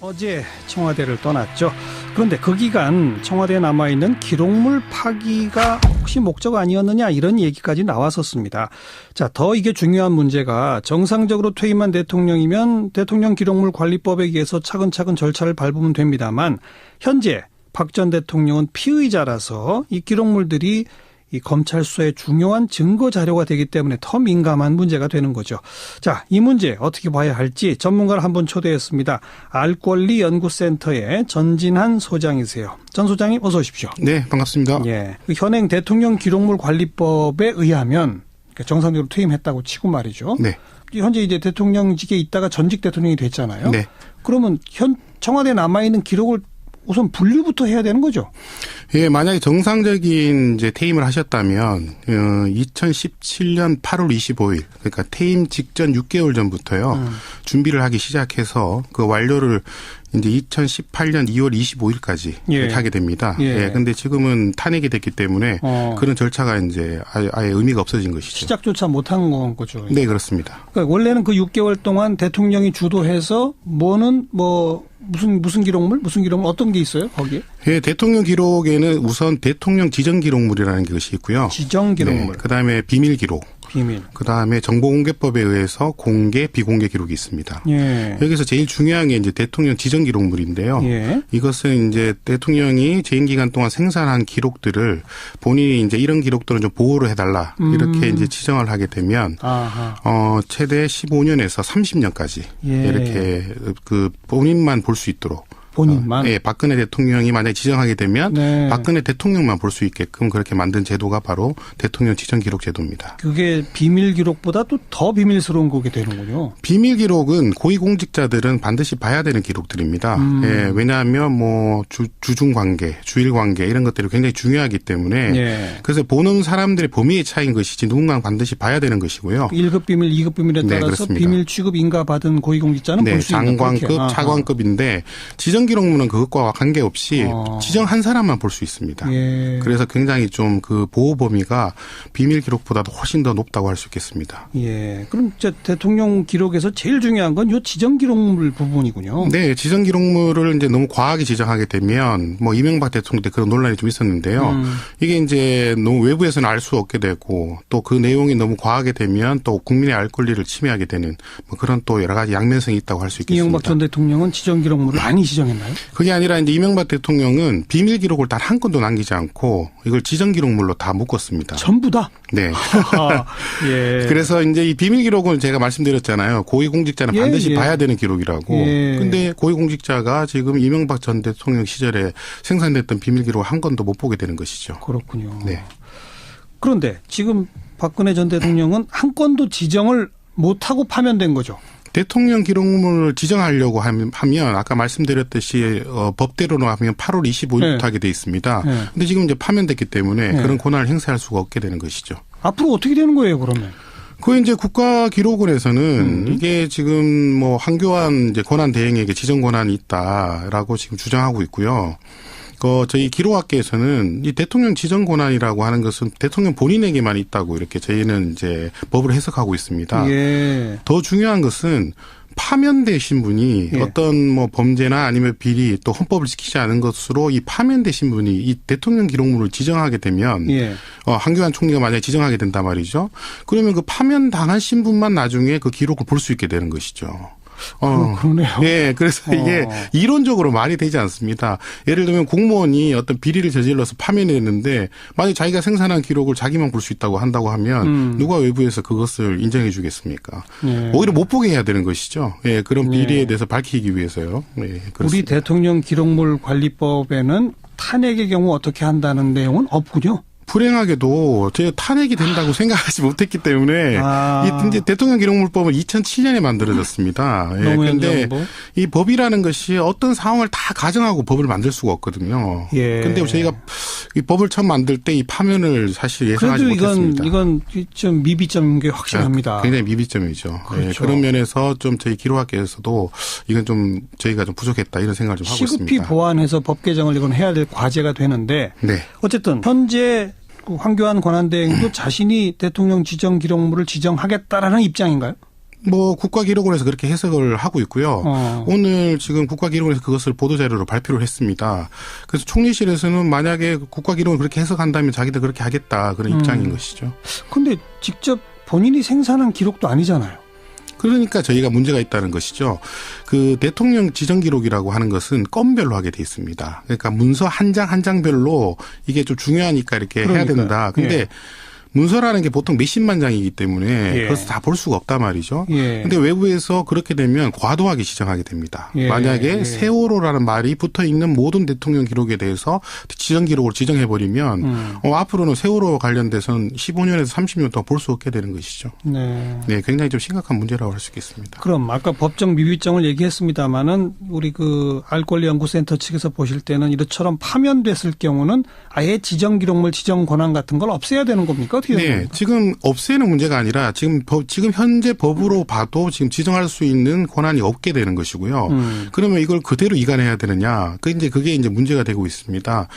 어제 청와대를 떠났죠. 그런데 그 기간 청와대에 남아있는 기록물 파기가 혹시 목적 아니었느냐 이런 얘기까지 나왔었습니다. 자, 더 이게 중요한 문제가 정상적으로 퇴임한 대통령이면 대통령 기록물 관리법에 의해서 차근차근 절차를 밟으면 됩니다만 현재 박 전 대통령은 피의자라서 이 기록물들이 이 검찰 수사의 중요한 증거 자료가 되기 때문에 더 민감한 문제가 되는 거죠. 자, 이 문제 어떻게 봐야 할지 전문가를 한번 초대했습니다. 알권리 연구센터의 전진한 소장이세요. 전 소장님 어서 오십시오. 네, 반갑습니다. 예. 그 현행 대통령 기록물 관리법에 의하면 정상적으로 퇴임했다고 치고 말이죠. 네. 현재 이제 대통령직에 있다가 전직 대통령이 됐잖아요. 네. 그러면 현 청와대에 남아 있는 기록을 우선 분류부터 해야 되는 거죠. 예, 만약에 정상적인 이제 퇴임을 하셨다면 어, 2017년 8월 25일 그러니까 퇴임 직전 6개월 전부터요 음. 준비를 하기 시작해서 그 완료를 이제 2018년 2월 25일까지 예. 하게 됩니다. 예. 예. 근데 지금은 탄핵이 됐기 때문에 어. 그런 절차가 이제 아예, 아예 의미가 없어진 것이죠. 시작조차 못한 건 거죠. 네, 그렇습니다. 그러니까 원래는 그 6개월 동안 대통령이 주도해서 뭐는 뭐 무슨 무슨 기록물 무슨 기록물 어떤 게 있어요 거기에 예, 대통령 기록에는 우선 대통령 지정 기록물이라는 것이 있고요. 지정 기록물 네, 그다음에 비밀 기록. 비밀 그 다음에 정보공개법에 의해서 공개, 비공개 기록이 있습니다. 예 여기서 제일 중요한 게 이제 대통령 지정 기록물인데요. 예. 이것은 이제 대통령이 재임 기간 동안 생산한 기록들을 본인이 이제 이런 기록들은 좀 보호를 해달라 이렇게 음. 이제 지정을 하게 되면 아하 어 최대 15년에서 30년까지 예. 이렇게 그 본인만 볼 수 있도록 본인만 어, 예, 박근혜 대통령이 만약에 지정하게 되면 네. 박근혜 대통령만 볼 수 있게끔 그렇게 만든 제도가 바로 대통령 지정 기록 제도입니다. 그게 비밀 기록보다 또 더 비밀스러운 거게 되는군요. 비밀 기록은 고위공직자들은 반드시 봐야 되는 기록들입니다. 음. 예, 왜냐하면 뭐 주, 주중 관계, 주일 관계 이런 것들이 굉장히 중요하기 때문에 예. 그래서 보는 사람들의 범위의 차이인 것이지 누군가 반드시 봐야 되는 것이고요. 1급 비밀, 2급 비밀에 네, 따라서 그렇습니다. 비밀 취급 인가 받은 고위공직자는 네, 볼수 있는 장관급. 차관급인데 지정 기록물은 그것과 관계없이 어. 지정한 사람만 볼 수 있습니다. 예. 그래서 굉장히 좀 그 보호 범위가 비밀 기록보다도 훨씬 더 높다고 할 수 있겠습니다. 예. 그럼 저 대통령 기록에서 제일 중요한 건 요 지정 기록물 부분이군요. 네, 지정 기록물을 이제 너무 과하게 지정하게 되면 뭐 이명박 대통령 때 그런 논란이 좀 있었는데요. 음. 이게 이제 너무 외부에서는 알 수 없게 되고 또 그 내용이 너무 과하게 되면 또 국민의 알 권리를 침해하게 되는 뭐 그런 또 여러 가지 양면성이 있다고 할 수 있겠습니다. 이명박 전 대통령은 지정 기록물을 많이 지정 했나요? 그게 아니라 이제 이명박 대통령은 비밀 기록을 단 한 건도 남기지 않고 이걸 지정 기록물로 다 묶었습니다. 전부 다. 네. 아, 예. 그래서 이제 이 비밀 기록은 제가 말씀드렸잖아요. 고위공직자는 예, 반드시 예. 봐야 되는 기록이라고. 예. 근데 고위공직자가 지금 이명박 전 대통령 시절에 생산됐던 비밀 기록을 한 건도 못 보게 되는 것이죠. 그렇군요. 네. 그런데 지금 박근혜 전 대통령은 한 건도 지정을 못하고 파면된 거죠. 대통령 기록물을 지정하려고 하면 아까 말씀드렸듯이 어, 법대로로 하면 8월 25일부터 네. 하게 돼 있습니다. 네. 근데 지금 이제 파면됐기 때문에 네. 그런 권한을 행사할 수가 없게 되는 것이죠. 앞으로 어떻게 되는 거예요, 그러면? 그 이제 국가기록원에서는 음. 이게 지금 뭐 한교안 이제 권한 대행에게 지정 권한이 있다라고 지금 주장하고 있고요. 그 저희 기록학계에서는 이 대통령 지정 권한이라고 하는 것은 대통령 본인에게만 있다고 이렇게 저희는 이제 법을 해석하고 있습니다. 예. 더 중요한 것은 파면되신 분이 예. 어떤 뭐 범죄나 아니면 비리 또 헌법을 지키지 않은 것으로 이 파면되신 분이 이 대통령 기록물을 지정하게 되면 예. 어, 한교안 총리가 만약에 지정하게 된단 말이죠. 그러면 그 파면 당하신 분만 나중에 그 기록을 볼 수 있게 되는 것이죠. 어. 그- 그러네요. 예, 그래서 이게 어. 이론적으로 말이 되지 않습니다. 예를 들면 공무원이 어떤 비리를 저질러서 파면했는데 만약 자기가 생산한 기록을 자기만 볼 수 있다고 한다고 하면 음. 누가 외부에서 그것을 인정해 주겠습니까? 예. 오히려 못 보게 해야 되는 것이죠. 예, 그런 예. 비리에 대해서 밝히기 위해서요. 예, 우리 그렇습니다. 대통령 기록물 관리법에는 탄핵의 경우 어떻게 한다는 내용은 없군요. 불행하게도 제가 탄핵이 된다고 생각하지 못했기 때문에 아. 이 대통령 기록물법은 2007년에 만들어졌습니다. 예, 정부. 이 법이라는 것이 어떤 상황을 다 가정하고 법을 만들 수가 없거든요. 예. 근데 저희가 이 법을 처음 만들 때 이 파면을 사실 예상하지 그래도 이건 못했습니다. 이건 좀 미비점인 게 확실합니다. 굉장히 미비점이죠. 예, 그렇죠. 그런 면에서 좀 저희 기록학계에서도 이건 좀 저희가 좀 부족했다 이런 생각을 좀 하고 시급히 있습니다. 보완해서 법 개정을 이건 해야 될 과제가 되는데 네. 어쨌든 현재 그 황교안 권한대행도 자신이 대통령 지정 기록물을 지정하겠다라는 입장인가요? 뭐 국가기록원에서 그렇게 해석을 하고 있고요. 어. 오늘 지금 국가기록원에서 그것을 보도자료로 발표를 했습니다. 그래서 총리실에서는 만약에 국가기록을 그렇게 해석한다면 자기들 그렇게 하겠다 그런 음. 입장인 것이죠. 근데 직접 본인이 생산한 기록도 아니잖아요. 그러니까 저희가 문제가 있다는 것이죠. 그 대통령 지정 기록이라고 하는 것은 건별로 하게 돼 있습니다. 그러니까 문서 한 장 한 장별로 이게 좀 중요하니까 이렇게 해야 그러니까요. 된다. 근데 예. 문서라는 게 보통 몇십만 장이기 때문에 예. 그것을 다볼 수가 없단 말이죠. 예. 근데 외부에서 그렇게 되면 과도하게 지정하게 됩니다. 예, 만약에 예. 세월호라는 말이 붙어 있는 모든 대통령 기록에 대해서 지정 기록을 지정해 버리면 음. 어, 앞으로는 세월호 관련돼서는 15년에서 30년 동안 볼 수 없게 되는 것이죠. 네. 네, 굉장히 좀 심각한 문제라고 할 수 있겠습니다. 그럼 아까 법적 미비점을 얘기했습니다마는 우리 그 알권리연구센터 측에서 보실 때는 이처럼 파면됐을 경우는 아예 지정 기록물 지정 권한 같은 걸 없애야 되는 겁니까? 어떻게 되는 네, 겁니까? 지금 없애는 문제가 아니라 지금 법, 지금 현재 법으로 봐도 지금 지정할 수 있는 권한이 없게 되는 것이고요. 음. 그러면 이걸 그대로 이관해야 되느냐? 그 이제 그게 이제 문제가 되고 있습니다.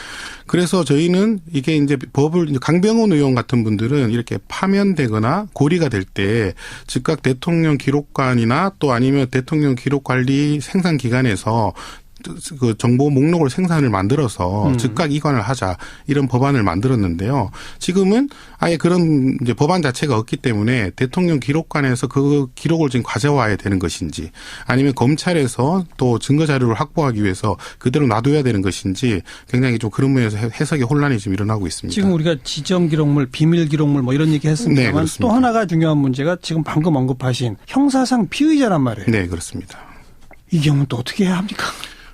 그래서 저희는 이게 이제 법을 강병원 의원 같은 분들은 이렇게 파면되거나 고리가 될 때 즉각 대통령 기록관이나 또 아니면 대통령 기록 관리 생산 기관에서 그 정보 목록을 생산을 만들어서 음. 즉각 이관을 하자 이런 법안을 만들었는데요. 지금은 아예 그런 이제 법안 자체가 없기 때문에 대통령 기록관에서 그 기록을 지금 가져와야 되는 것인지 아니면 검찰에서 또 증거 자료를 확보하기 위해서 그대로 놔둬야 되는 것인지 굉장히 좀 그런 면에서 해- 해석의 혼란이 좀 일어나고 있습니다. 지금 우리가 지정 기록물, 비밀 기록물 뭐 이런 얘기 네, 했습니다만 그렇습니다. 또 하나가 중요한 문제가 지금 방금 언급하신 형사상 피의자란 말이에요. 네, 그렇습니다. 이 경우는 또 어떻게 해야 합니까?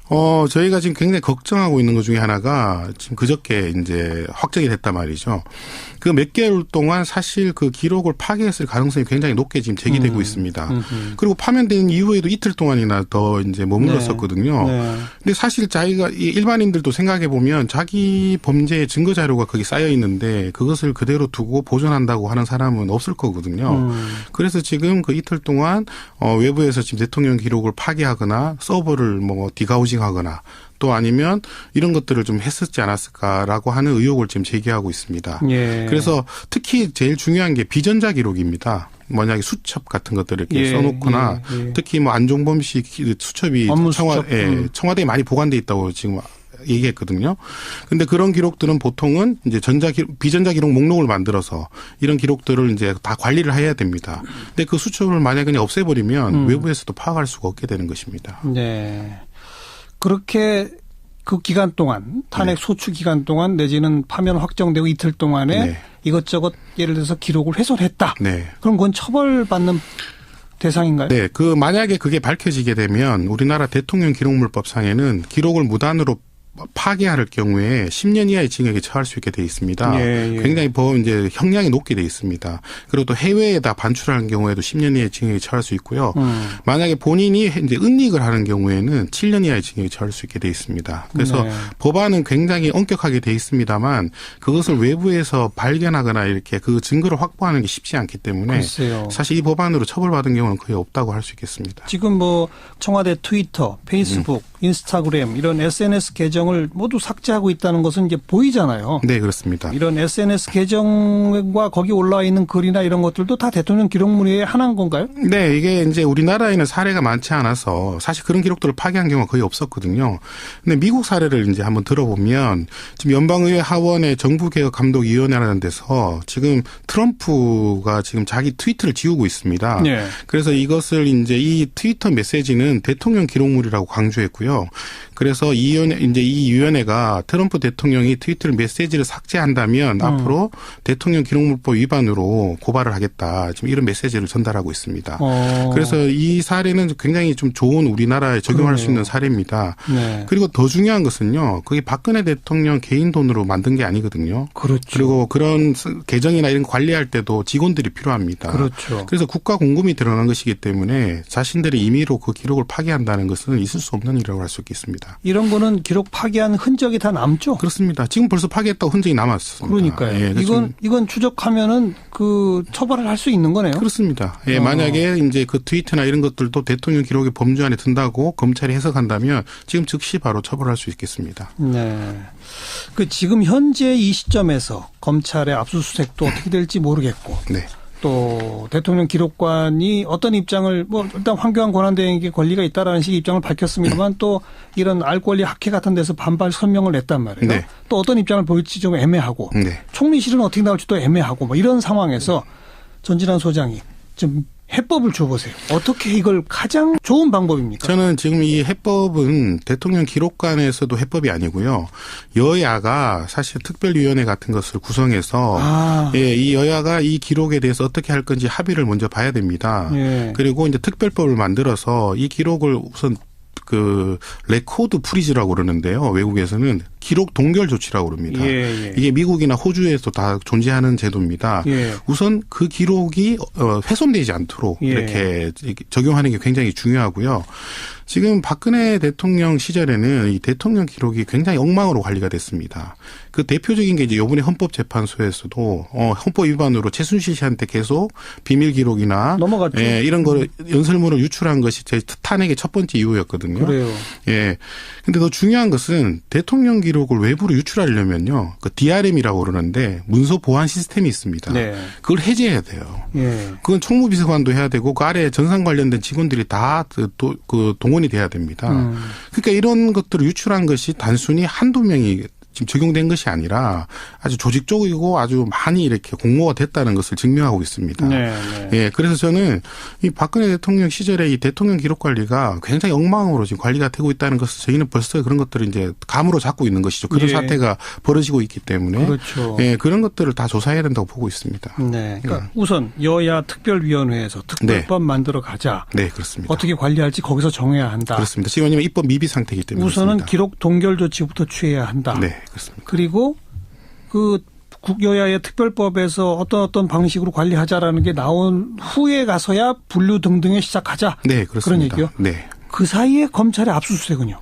어, 저희가 지금 굉장히 걱정하고 있는 것 중에 하나가 지금 그저께 이제 확정이 됐단 말이죠. 그 몇 개월 동안 사실 그 기록을 파괴했을 가능성이 굉장히 높게 지금 제기되고 음. 있습니다. 음흠. 그리고 파면된 이후에도 이틀 동안이나 더 이제 머물렀었거든요. 네. 근데 사실 자기가 이 일반인들도 생각해 보면 자기 범죄의 증거 자료가 거기 쌓여 있는데 그것을 그대로 두고 보존한다고 하는 사람은 없을 거거든요. 음. 그래서 지금 그 이틀 동안 어 외부에서 지금 대통령 기록을 파괴하거나 서버를 뭐 디가우징 하거나 또 아니면 이런 것들을 좀 했었지 않았을까라고 하는 의혹을 지금 제기하고 있습니다. 예. 그래서 특히 제일 중요한 게 비전자 기록입니다. 만약에 수첩 같은 것들을 이렇게 예, 써놓거나 예, 예. 특히 뭐 안종범 씨 기- 수첩이 청와, 수첩. 예, 음. 청와대에 많이 보관돼 있다고 지금 얘기했거든요. 근데 그런 기록들은 보통은 이제 전자 기록, 비전자 기록 목록을 만들어서 이런 기록들을 이제 다 관리를 해야 됩니다. 근데 그 수첩을 만약에 그냥 없애버리면 음. 외부에서도 파악할 수가 없게 되는 것입니다. 네. 그렇게 그 기간 동안 탄핵 네. 소추 기간 동안 내지는 파면 확정되고 이틀 동안에 네. 이것저것 예를 들어서 기록을 훼손했다. 네. 그럼 그건 처벌받는 대상인가요? 네, 그 만약에 그게 밝혀지게 되면 우리나라 대통령 기록물법상에는 기록을 무단으로 파괴할 경우에 10년 이하의 징역에 처할 수 있게 돼 있습니다. 예, 예. 굉장히 법 이제 형량이 높게 돼 있습니다. 그리고 또 해외에다 반출하는 경우에도 10년 이하의 징역에 처할 수 있고요. 음. 만약에 본인이 이제 은닉을 하는 경우에는 7년 이하의 징역에 처할 수 있게 돼 있습니다. 그래서 네. 법안은 굉장히 엄격하게 돼 있습니다만 그것을 외부에서 발견하거나 이렇게 그 증거를 확보하는 게 쉽지 않기 때문에 글쎄요. 사실 이 법안으로 처벌받은 경우는 거의 없다고 할 수 있겠습니다. 지금 뭐 청와대 트위터, 페이스북, 음. 인스타그램 이런 SNS 계정을 모두 삭제하고 있다는 것은 이제 보이잖아요. 네, 그렇습니다. 이런 SNS 계정과 거기 올라와 있는 글이나 이런 것들도 다 대통령 기록물에 하나인 건가요? 네, 이게 이제 우리나라에는 사례가 많지 않아서 사실 그런 기록들을 파괴한 경우가 거의 없었거든요. 근데 미국 사례를 이제 한번 들어보면 지금 연방의회 하원의 정부개혁감독위원회라는 데서 지금 트럼프가 지금 자기 트위터를 지우고 있습니다. 네. 그래서 이것을 이제 이 트위터 메시지는 대통령 기록물이라고 강조했고요. 그래서 이 위원회, 이제 이 위원회가 트럼프 대통령이 트위터를 메시지를 삭제한다면 음. 앞으로 대통령 기록물법 위반으로 고발을 하겠다. 지금 이런 메시지를 전달하고 있습니다. 어. 그래서 이 사례는 굉장히 좀 좋은 우리나라에 적용할 수 그러네요. 있는 사례입니다. 네. 그리고 더 중요한 것은요. 그게 박근혜 대통령 개인 돈으로 만든 게 아니거든요. 그렇죠. 그리고 그런 계정이나 이런 거 관리할 때도 직원들이 필요합니다. 그렇죠. 그래서 국가 공금이 드러난 것이기 때문에 자신들의 임의로 그 기록을 파괴한다는 것은 있을 수 없는 일이라고 할 수 있겠습니다. 이런 거는 기록 파괴한 흔적이 다 남죠. 그렇습니다. 지금 벌써 파괴했다고 흔적이 남았습니다. 그러니까요. 예, 이건 이건 추적하면은 그 처벌을 할 수 있는 거네요. 그렇습니다. 예, 어. 만약에 이제 그 트위터나 이런 것들도 대통령 기록의 범주 안에 든다고 검찰이 해석한다면 지금 즉시 바로 처벌할 수 있겠습니다. 네. 그 지금 현재 이 시점에서 검찰의 압수수색도 어떻게 될지 모르겠고 네. 또 대통령 기록관이 어떤 입장을 뭐 일단 황교안 권한대행에게 권리가 있다라는 식의 입장을 밝혔습니다만 또 이런 알 권리 학회 같은 데서 반발 설명을 냈단 말이에요. 네. 또 어떤 입장을 보일지 좀 애매하고 네. 총리실은 어떻게 나올지 또 애매하고 뭐 이런 상황에서 전진환 소장이 좀 해법을 줘보세요. 어떻게 이걸 가장 좋은 방법입니까? 저는 지금 이 해법은 대통령 기록관에서도 해법이 아니고요. 여야가 사실 특별위원회 같은 것을 구성해서 아, 예, 이 여야가 이 기록에 대해서 어떻게 할 건지 합의를 먼저 봐야 됩니다. 예. 그리고 이제 특별법을 만들어서 이 기록을 우선 그 레코드 프리즈라고 그러는데요. 외국에서는 기록 동결 조치라고 그럽니다. 예, 예. 이게 미국이나 호주에서 다 존재하는 제도입니다. 예. 우선 그 기록이 어, 훼손되지 않도록 예. 이렇게 적용하는 게 굉장히 중요하고요. 지금 박근혜 대통령 시절에는 이 대통령 기록이 굉장히 엉망으로 관리가 됐습니다. 그 대표적인 게 이제 요번에 헌법재판소에서도 어, 헌법 위반으로 최순실 씨한테 계속 비밀 기록이나 넘어갔죠. 예, 이런 거를 연설문을 유출한 것이 제 탄핵의 첫 번째 이유였거든요. 그래요. 예. 근데 더 중요한 것은 대통령 기록을 외부로 유출하려면요. 그 DRM이라고 그러는데 문서 보안 시스템이 있습니다. 네. 그걸 해제해야 돼요. 예. 그건 총무비서관도 해야 되고 그 아래 전산 관련된 직원들이 다그 그 동원 이 돼야 됩니다. 음. 그러니까 이런 것들을 유출한 것이 단순히 한두 명이 지금 적용된 것이 아니라 아주 조직적이고 아주 많이 이렇게 공모가 됐다는 것을 증명하고 있습니다. 네, 네. 예, 그래서 저는 이 박근혜 대통령 시절에 이 대통령 기록 관리가 굉장히 엉망으로 지금 관리가 되고 있다는 것을 저희는 벌써 그런 것들을 이제 감으로 잡고 있는 것이죠. 그런 예. 사태가 벌어지고 있기 때문에 그렇죠. 예, 그런 것들을 다 조사해야 된다고 보고 있습니다. 네. 그러니까 우선 여야 특별위원회에서 특별법 만들어 가자. 네, 그렇습니다. 어떻게 관리할지 거기서 정해야 한다. 그렇습니다. 지금 왜냐하면 입법 미비 상태이기 때문에 우선은 그렇습니다. 기록 동결 조치부터 취해야 한다. 네, 그렇습니다. 그리고 그 국여야의 특별법에서 어떤 어떤 방식으로 관리하자라는 게 나온 후에 가서야 분류 등등에 시작하자. 네, 그렇습니다. 그런 얘기요? 네. 그 사이에 검찰의 압수수색은요.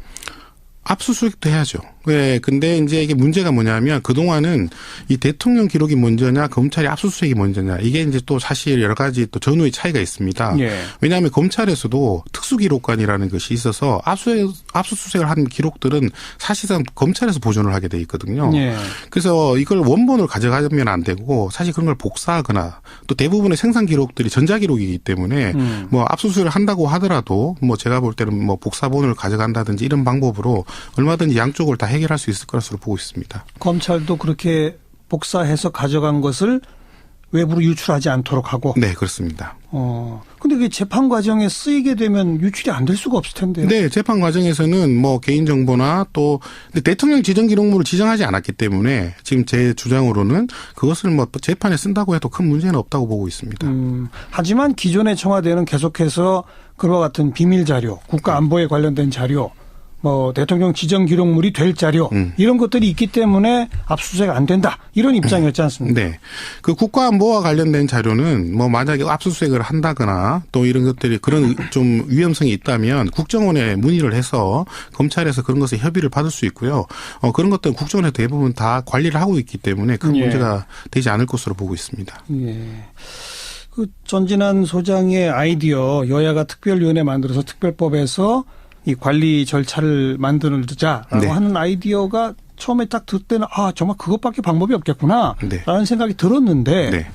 압수수색도 해야죠. 네, 근데 이제 이게 문제가 뭐냐면 그동안은 이 대통령 기록이 먼저냐, 검찰이 압수수색이 먼저냐, 이게 이제 또 사실 여러 가지 또 전후의 차이가 있습니다. 예. 왜냐하면 검찰에서도 특수기록관이라는 것이 있어서 압수수색, 압수수색을 한 기록들은 사실상 검찰에서 보존을 하게 돼 있거든요. 예. 그래서 이걸 원본을 가져가면 안 되고 사실 그런 걸 복사하거나 또 대부분의 생산 기록들이 전자 기록이기 때문에 음. 뭐 압수수색을 한다고 하더라도 뭐 제가 볼 때는 뭐 복사본을 가져간다든지 이런 방법으로 얼마든지 양쪽을 다 해결할 수 있을 것으로 보고 있습니다. 검찰도 그렇게 복사해서 가져간 것을 외부로 유출하지 않도록 하고. 네, 그렇습니다. 어. 근데 그게 재판 과정에 쓰이게 되면 유출이 안 될 수가 없을 텐데요. 네, 재판 과정에서는 뭐 개인 정보나 또 대통령 지정 기록물을 지정하지 않았기 때문에 지금 제 주장으로는 그것을 뭐 재판에 쓴다고 해도 큰 문제는 없다고 보고 있습니다. 음, 하지만 기존의 청와대는 계속해서 그와 같은 비밀 자료, 국가 안보에 관련된 자료, 뭐 대통령 지정 기록물이 될 자료 음. 이런 것들이 있기 때문에 압수수색 안 된다 이런 입장이었지 않습니까? 네. 그 국가안보와 관련된 자료는 뭐 만약에 압수수색을 한다거나 또 이런 것들이 그런 좀 위험성이 있다면 국정원에 문의를 해서 검찰에서 그런 것에 협의를 받을 수 있고요. 어, 그런 것들은 국정원에서 대부분 다 관리를 하고 있기 때문에 큰 예. 문제가 되지 않을 것으로 보고 있습니다. 예. 그 전진한 소장의 아이디어 여야가 특별위원회 만들어서 특별법에서 이 관리 절차를 만들자라고 네. 하는 아이디어가 처음에 딱 들 때는 아 정말 그것밖에 방법이 없겠구나라는 네. 생각이 들었는데 네.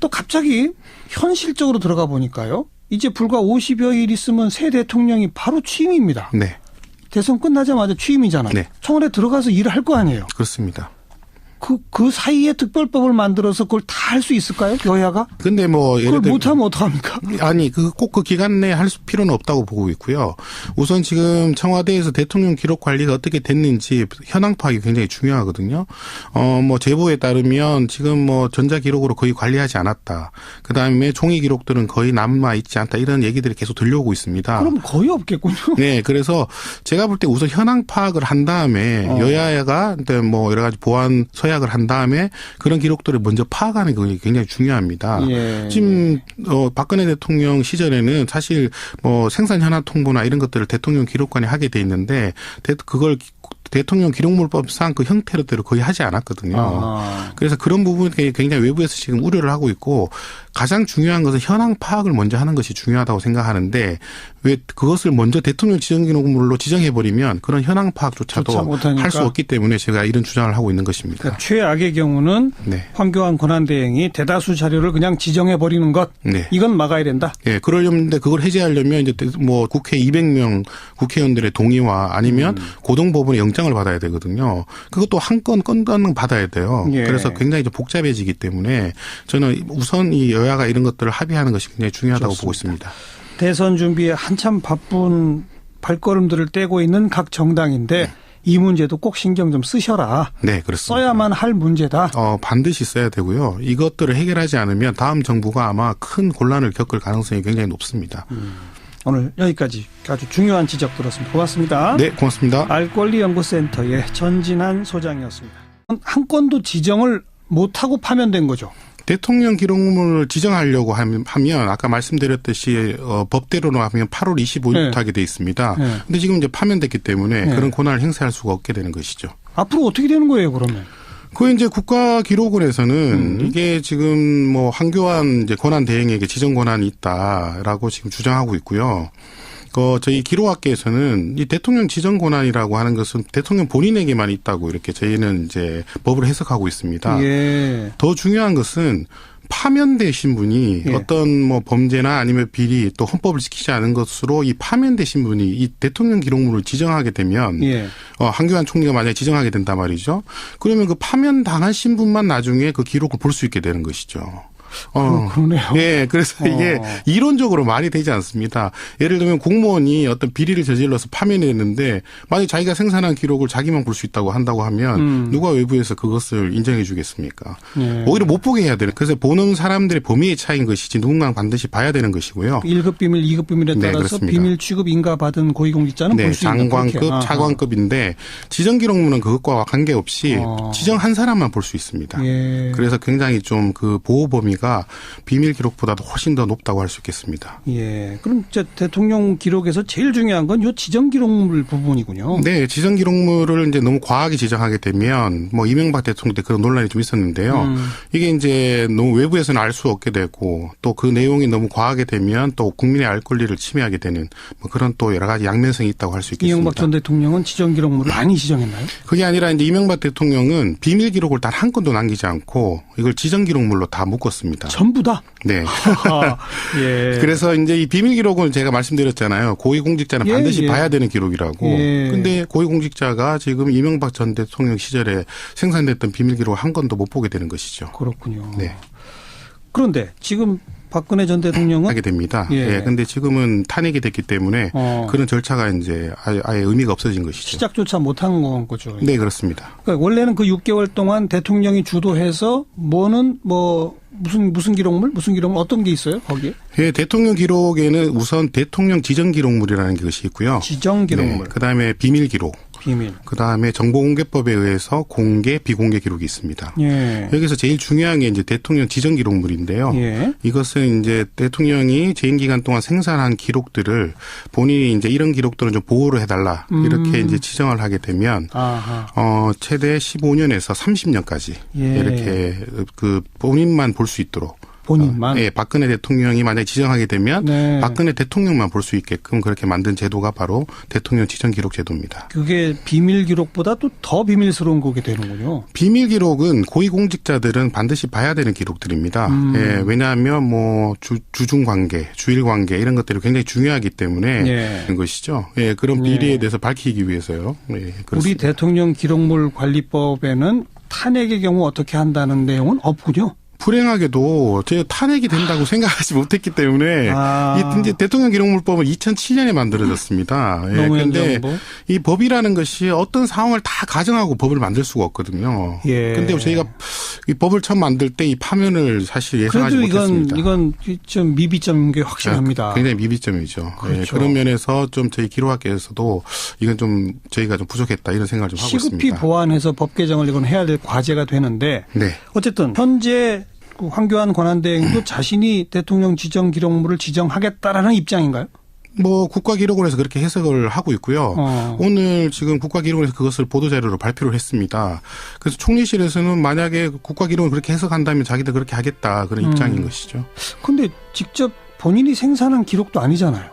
또 갑자기 현실적으로 들어가 보니까요. 이제 불과 50여 일 있으면 새 대통령이 바로 취임입니다. 네. 대선 끝나자마자 취임이잖아요. 네. 청와대 들어가서 일을 할 거 아니에요. 그렇습니다. 그, 그 사이에 특별법을 만들어서 그걸 다 할 수 있을까요? 여야가? 근데 뭐 그걸 예를 들면 못하면 어떡합니까? 아니 그 꼭 그 기간 내에 할 필요는 없다고 보고 있고요. 우선 지금 청와대에서 대통령 기록 관리가 어떻게 됐는지 현황 파악이 굉장히 중요하거든요. 어 뭐 제보에 따르면 지금 뭐 전자 기록으로 거의 관리하지 않았다. 그 다음에 종이 기록들은 거의 남아 있지 않다 이런 얘기들이 계속 들려오고 있습니다. 그럼 거의 없겠군요. 네, 그래서 제가 볼 때 우선 현황 파악을 한 다음에 어. 여야가 일뭐 여러 가지 보안 서 약을 한 다음에 그런 기록들을 먼저 파악하는 게 굉장히 중요합니다. 예. 지금 어 박근혜 대통령 시절에는 사실 뭐 생산 현황 통보나 이런 것들을 대통령 기록관에 하게 돼 있는데 대- 그걸 대통령 기록물법상 그 형태로대로 거의 하지 않았거든요. 아. 그래서 그런 부분에 굉장히 외부에서 지금 우려를 하고 있고 가장 중요한 것은 현황 파악을 먼저 하는 것이 중요하다고 생각하는데 왜 그것을 먼저 대통령 지정 기록물로 지정해 버리면 그런 현황 조차 파악조차도. 할 수 없기 때문에 제가 이런 주장을 하고 있는 것입니다. 그러니까 최악의 경우는 네. 황교안 권한대행이 대다수 자료를 그냥 지정해 버리는 것 네. 이건 막아야 된다. 예, 그러려는데 그걸 해제하려면 이제 뭐 국회 200명 국회의원들의 동의와 아니면 음. 고등법원의 영장을 받아야 되거든요. 그것도 한 건 건당 받아야 돼요. 예. 그래서 굉장히 좀 복잡해지기 때문에 저는 우선 이 여야가 이런 것들을 합의하는 것이 굉장히 중요하다고 보고 있습니다. 대선 준비에 한참 바쁜 발걸음들을 떼고 있는 각 정당인데 이 문제도 꼭 신경 좀 쓰셔라. 네, 그렇습니다. 써야만 할 문제다. 어, 반드시 써야 되고요. 이것들을 해결하지 않으면 다음 정부가 아마 큰 곤란을 겪을 가능성이 굉장히 높습니다. 오늘 여기까지 아주 중요한 지적 들었습니다. 고맙습니다. 네, 고맙습니다. 알권리연구센터의 전진한 소장이었습니다. 한 건도 지정을 못하고 파면된 거죠. 대통령 기록물을 지정하려고 하면, 아까 말씀드렸듯이 어, 법대로로 하면 8월 25일부터 네. 하게 돼 있습니다. 네. 근데 지금 이제 파면됐기 때문에 네. 그런 권한을 행사할 수가 없게 되는 것이죠. 앞으로 어떻게 되는 거예요, 그러면? 그 이제 국가기록원에서는 음. 이게 지금 뭐 한교안 이제 권한 대행에게 지정 권한이 있다라고 지금 주장하고 있고요. 그 저희 기록학계에서는 이 대통령 지정 권한이라고 하는 것은 대통령 본인에게만 있다고 이렇게 저희는 이제 법을 해석하고 있습니다. 예. 더 중요한 것은 파면되신 분이 예. 어떤 뭐 범죄나 아니면 비리 또 헌법을 지키지 않은 것으로 이 파면되신 분이 이 대통령 기록물을 지정하게 되면 예. 어, 한교안 총리가 만약에 지정하게 된단 말이죠. 그러면 그 파면 당하신 분만 나중에 그 기록을 볼 수 있게 되는 것이죠. 어. 그러- 그러네요. 예, 그래서 이게 어. 이론적으로 말이 되지 않습니다. 예를 들면 공무원이 어떤 비리를 저질러서 파면이 됐는데 만약 자기가 생산한 기록을 자기만 볼 수 있다고 한다고 하면 음. 누가 외부에서 그것을 인정해 주겠습니까? 예. 오히려 못 보게 해야 되는. 그래서 보는 사람들의 범위의 차이인 것이지 누군가는 반드시 봐야 되는 것이고요. 1급 비밀, 2급 비밀에 네, 따라서 그렇습니다. 비밀 취급 인가 받은 고위공직자는 네, 볼수 있다. 장관급. 차관급인데 지정 기록물은 그것과 관계없이 어. 지정 한 사람만 볼 수 있습니다. 예. 그래서 굉장히 좀 그 보호 범위가 비밀 기록보다도 훨씬 더 높다고 할 수 있겠습니다. 예. 그럼 저 대통령 기록에서 제일 중요한 건 요 지정 기록물 부분이군요. 네, 지정 기록물을 이제 너무 과하게 지정하게 되면 뭐 이명박 대통령 때 그런 논란이 좀 있었는데요. 음. 이게 이제 너무 외부에서는 알 수 없게 되고 또 그 내용이 너무 과하게 되면 또 국민의 알 권리를 침해하게 되는 뭐 그런 또 여러 가지 양면성이 있다고 할 수 있겠습니다. 이명박 전 대통령은 지정 기록물을 많이 지정했나요? 그게 아니라 이제 이명박 대통령은 비밀 기록을 단 한 건도 남기지 않고 이걸 지정 기록물로 다 묶었습니다. 전부 다. 네. 아, 예. 그래서 이제 이 비밀 기록은 제가 말씀드렸잖아요. 고위공직자는 예, 반드시 예. 봐야 되는 기록이라고. 예. 근데 고위공직자가 지금 이명박 전 대통령 시절에 생산됐던 비밀 기록을 한 건도 못 보게 되는 것이죠. 그렇군요. 네. 그런데 지금 박근혜 전 대통령은 하게 됩니다. 예. 예. 근데 지금은 탄핵이 됐기 때문에 어, 그런 절차가 이제 아예, 아예 의미가 없어진 것이죠. 시작조차 못한 건 거죠. 네, 그렇습니다. 그러니까 원래는 그 6개월 동안 대통령이 주도해서 뭐는 뭐 무슨 무슨 기록물 무슨 기록물 어떤 게 있어요 거기에 예, 대통령 기록에는 우선 대통령 지정 기록물이라는 것이 있고요. 지정 기록물 네, 그다음에 비밀 기록, 비밀 그 다음에 정보공개법에 의해서 공개, 비공개 기록이 있습니다. 예. 여기서 제일 중요한 게 이제 대통령 지정 기록물인데요. 예. 이것은 이제 대통령이 재임 기간 동안 생산한 기록들을 본인이 이제 이런 기록들은 좀 보호를 해달라 음. 이렇게 이제 지정을 하게 되면 아하. 어 최대 15년에서 30년까지 예. 이렇게 그 본인만 볼 수 있도록 본인만. 어, 예, 박근혜 대통령이 만약에 지정하게 되면 네. 박근혜 대통령만 볼 수 있게끔 그렇게 만든 제도가 바로 대통령 지정 기록 제도입니다. 그게 비밀 기록보다 또 더 비밀스러운 거게 되는군요. 비밀 기록은 고위공직자들은 반드시 봐야 되는 기록들입니다. 음. 예, 왜냐하면 뭐 주, 주중 관계, 주일 관계 이런 것들이 굉장히 중요하기 때문에 예. 그런 것이죠. 예, 그런 예. 비리에 대해서 밝히기 위해서요. 예, 우리 그렇습니다. 대통령 기록물 관리법에는 탄핵의 경우 어떻게 한다는 내용은 없군요. 불행하게도 제가 탄핵이 된다고 생각하지 못했기 때문에 아. 이 대통령 기록물법은 2007년에 만들어졌습니다. 예, 근데 정부. 이 법이라는 것이 어떤 상황을 다 가정하고 법을 만들 수가 없거든요. 예. 근데 저희가 이 법을 처음 만들 때 이 파면을 사실 예상하지 그래도 이건 못했습니다. 이건 좀 미비점인 게 확실합니다. 아, 굉장히 미비점이죠. 그렇죠. 예, 그런 면에서 좀 저희 기록학계에서도 이건 좀 저희가 좀 부족했다 이런 생각을 좀 하고 시급히 있습니다. 보완해서 법 개정을 이건 해야 될 과제가 되는데 네. 어쨌든 현재 그 황교안 권한대행도 자신이 대통령 지정 기록물을 지정하겠다라는 입장인가요? 뭐 국가기록원에서 그렇게 해석을 하고 있고요. 어. 오늘 지금 국가기록원에서 그것을 보도자료로 발표를 했습니다. 그래서 총리실에서는 만약에 국가기록을 그렇게 해석한다면 자기들 그렇게 하겠다 그런 음. 입장인 것이죠. 근데 직접 본인이 생산한 기록도 아니잖아요.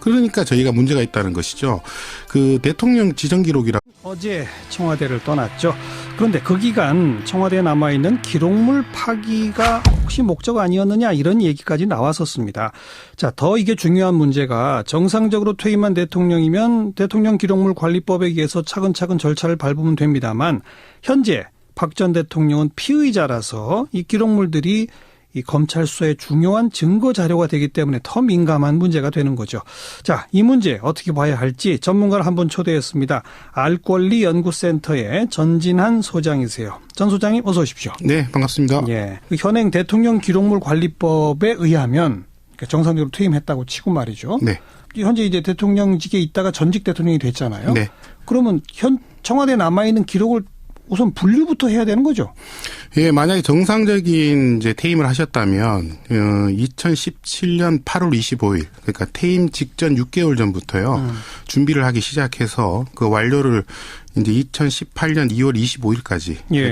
그러니까 저희가 문제가 있다는 것이죠. 그 대통령 지정 기록이라 어제 청와대를 떠났죠. 그런데 그 기간 청와대에 남아있는 기록물 파기가 혹시 목적 아니었느냐 이런 얘기까지 나왔었습니다. 자, 더 이게 중요한 문제가 정상적으로 퇴임한 대통령이면 대통령 기록물 관리법에 의해서 차근차근 절차를 밟으면 됩니다만 현재 박 전 대통령은 피의자라서 이 기록물들이 이 검찰 수사의 중요한 증거 자료가 되기 때문에 더 민감한 문제가 되는 거죠. 자, 이 문제 어떻게 봐야 할지 전문가를 한 분 초대했습니다. 알권리 연구센터의 전진한 소장이세요. 전 소장님 어서 오십시오. 네 반갑습니다. 예. 그 현행 대통령 기록물 관리법에 의하면 그러니까 정상적으로 퇴임했다고 치고 말이죠. 네. 현재 이제 대통령직에 있다가 전직 대통령이 됐잖아요. 네. 그러면 현 청와대에 남아 있는 기록을 우선 분류부터 해야 되는 거죠. 예, 만약에 정상적인 이제 퇴임을 하셨다면 어, 2017년 8월 25일 그러니까 퇴임 직전 6개월 전부터요 음. 준비를 하기 시작해서 그 완료를 이제 2018년 2월 25일까지 예.